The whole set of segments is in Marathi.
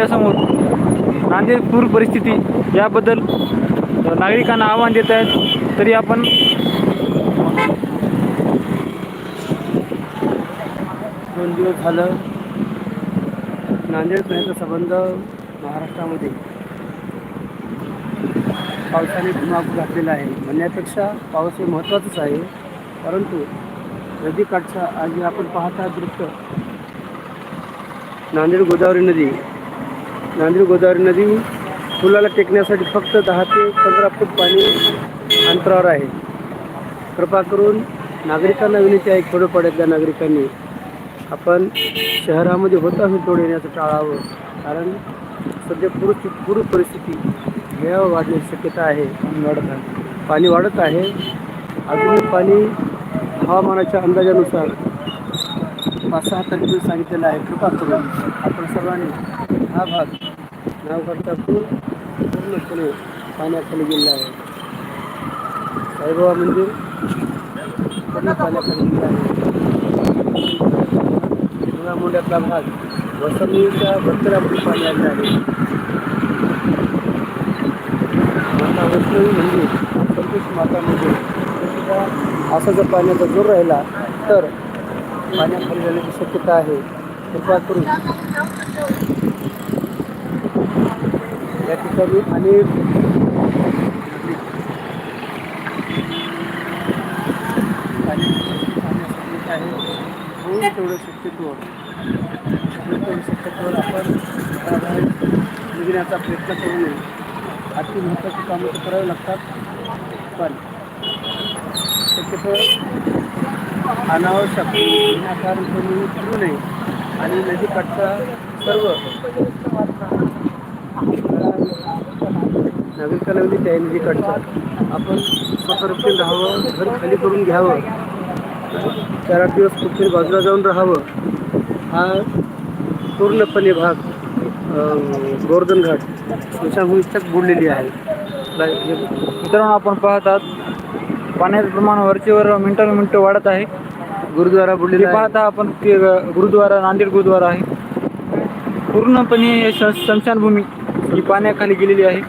आपल्यासमोर नांदेड पूर परिस्थिती याबद्दल नागरिकांना आव्हान देत आहेत. तरी आपण दोन दिवस झालं नांदेड पुण्याचा संबंध महाराष्ट्रामध्ये पावसाने धुमाकूळ घातलेला आहे. म्हणण्यापेक्षा पाऊस हे महत्त्वाचंच आहे. परंतु नदीकाठचा आज आपण पाहता दृश्य नांदेड गोदावरी नदी नांदेड गोदावरी नदी पुलाला टेकण्यासाठी फक्त दहा ते पंधरा फूट पाणी अंतरावर आहे. कृपा करून नागरिकांना विनंती आहे खेडोपाड्यातल्या नागरिकांनी आपण शहरामध्ये होता तोड येण्याचं टाळावं. कारण सध्या पूर पूर परिस्थिती भयावह वाढण्याची शक्यता आहे. वाढत आहे. पाणी वाढत आहे. अजूनही पाणी हवामानाच्या अंदाजानुसार पाच सहा तारखेला सांगितलेलं आहे. कृपा करून आपण सर्वांनी हा भाग नावकडचा पूल पूर्णपणे पाण्याखाली गेलेला आहे. साईबाबा मंदिर पूर्ण पाण्याखाली गेलं आहे. जुना मोंड्यातला भाग वसंतीच्या भक्तरामध्ये पाणी आले आहे. माता वैष्णवी मंदिर संतोष माता मंदिर सुद्धा असा जर पाण्याचा जोर राहिला तर पाण्याखाली जाण्याची शक्यता आहे. कृपा करून या ठिकाणी आणि पाण्यासाठी आहे होईल तेवढं शक्यतो होईल तेवढं शक्यतोवर आपण घराबाहेर निघण्याचा प्रयत्न करू नये. अति महत्त्वाची कामं तर करावी लागतात पण शक्यतो अनावश्यक विनाकारण कोणी करू नये आणि नदीकाठचा सर्व नागरिकांना विनंती आहे नदीकाठचा आपण सतर्कतेने राहावं घर खाली करून घ्यावं. चार आठ दिवस कुठेतरी बाजूला जाऊन राहावं. हा पूर्णपणे भाग गोवर्धन घाट स्मशानभूमीतच बुडलेली आहे. मित्रांनो आपण पाहतात पाण्याचं प्रमाण वरचेवर मिनिटं मिनिटं वाढत आहे. गुरुद्वारा बुडलेला आहे. पाहता आपण ते गुरुद्वारा नांदेड गुरुद्वारा आहे. पूर्णपणे श- स्मशानभूमी ही पाण्याखाली गेलेली आहे.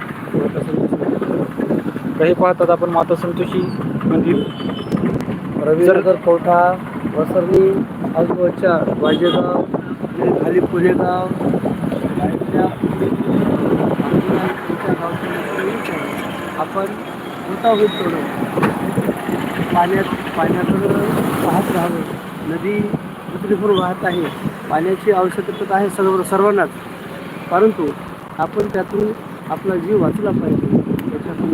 हे पाहतात आपण माता संतोषी मंदिर रविनगर कोठा वसरणी आजूबाजूच्या वाजेगाव खाली लोकांनी आपण होता थोडं पाण्यात पाण्याकडं पाहत राहावं. नदी उतरीपूर वाहत आहे. पाण्याची आवश्यकता आहे सर्व सर्वांनाच. परंतु आपण त्यातून आपला जीव वाचला पाहिजे. त्याच्यातून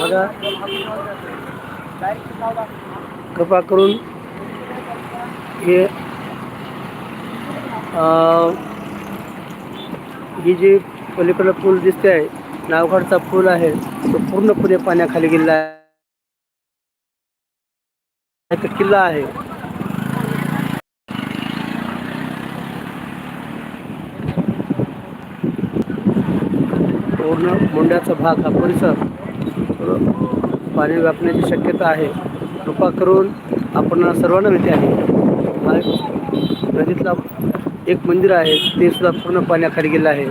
बघा. कृपा करून हे ही जी पलीकडला पूल दिसते आहे नावघाटचा पूल आहे. तो पूर्णपणे पाण्याखाली गेलेला आहे. तो किल्ला आहे. पूर्ण मोंड्याचा भाग हा परिसर. पाणी व्यापण्याची शक्यता आहे. कृपा करून आपण सर्वांना माहिती आहे. एक नदीतला एक मंदिर आहे. ते सुद्धा पूर्ण पाण्याखाली गेलं आहे.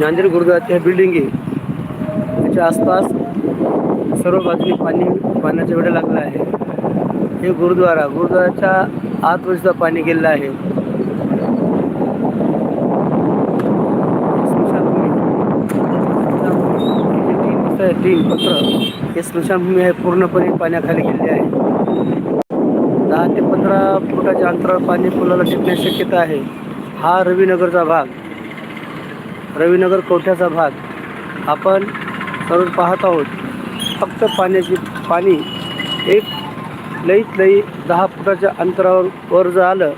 नांदेड गुरुद्वाराच्या बिल्डिंग आहे. त्याच्या आसपास सर्व बाजूने पाणी पाण्याच्या वेळ लागला आहे. हे गुरुद्वारा गुरुद्वाराच्या आत सुद्धा पाणी गेलेलं आहे. तीन आहे तीन पत्र. हे स्मशानभूमी आहे पूर्णपणे पाण्याखाली गेलेली आहे. दहा ते पंधरा फुटाच्या अंतरावर पाणी पुलाला टिकण्याची शक्यता आहे. हा रवीनगरचा भाग. रविनगर कोठ्याचा भाग आपण सर्व पाहत आहोत. फक्त पाण्याची पाणी एक लईत लई दहा फुटाच्या अंतरावर वर जर आलं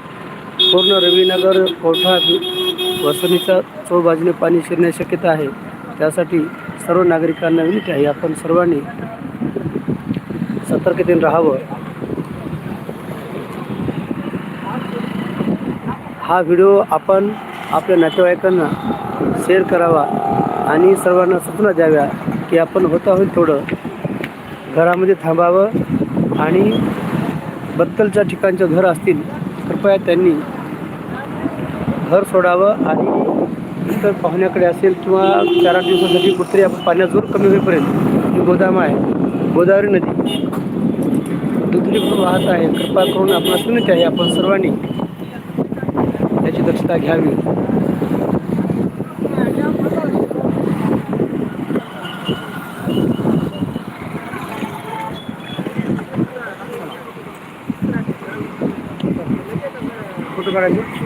पूर्ण रविनगर कोठा वसनीच्या चौ बाजूने पाणी शिरण्याची शक्यता आहे. त्यासाठी सर्व नागरिकांना विनंती आहे आपण सर्वांनी सतर्कतेने राहावं. हा व्हिडिओ आपण आपल्या नातेवाईकांना शेअर करावा आणि सर्वांना सूचना द्याव्या की आपण होता होईल थोडं घरामध्ये थांबावं आणि बत्तलच्या ठिकाणचं घर असतील कृपया त्यांनी घर सोडावं आणि इतर पाहुण्याकडे असेल किंवा चार आठ दिवसासाठी कुठेतरी आपण पाण्यात जोर कमी होईपर्यंत ही गोदाम आहे गोदावरी नदी दुधरीकडून वाहत आहे कृपा करून आपण विनंती आहे आपण सर्वांनी याची दक्षता घ्यावी फोटो काढायचे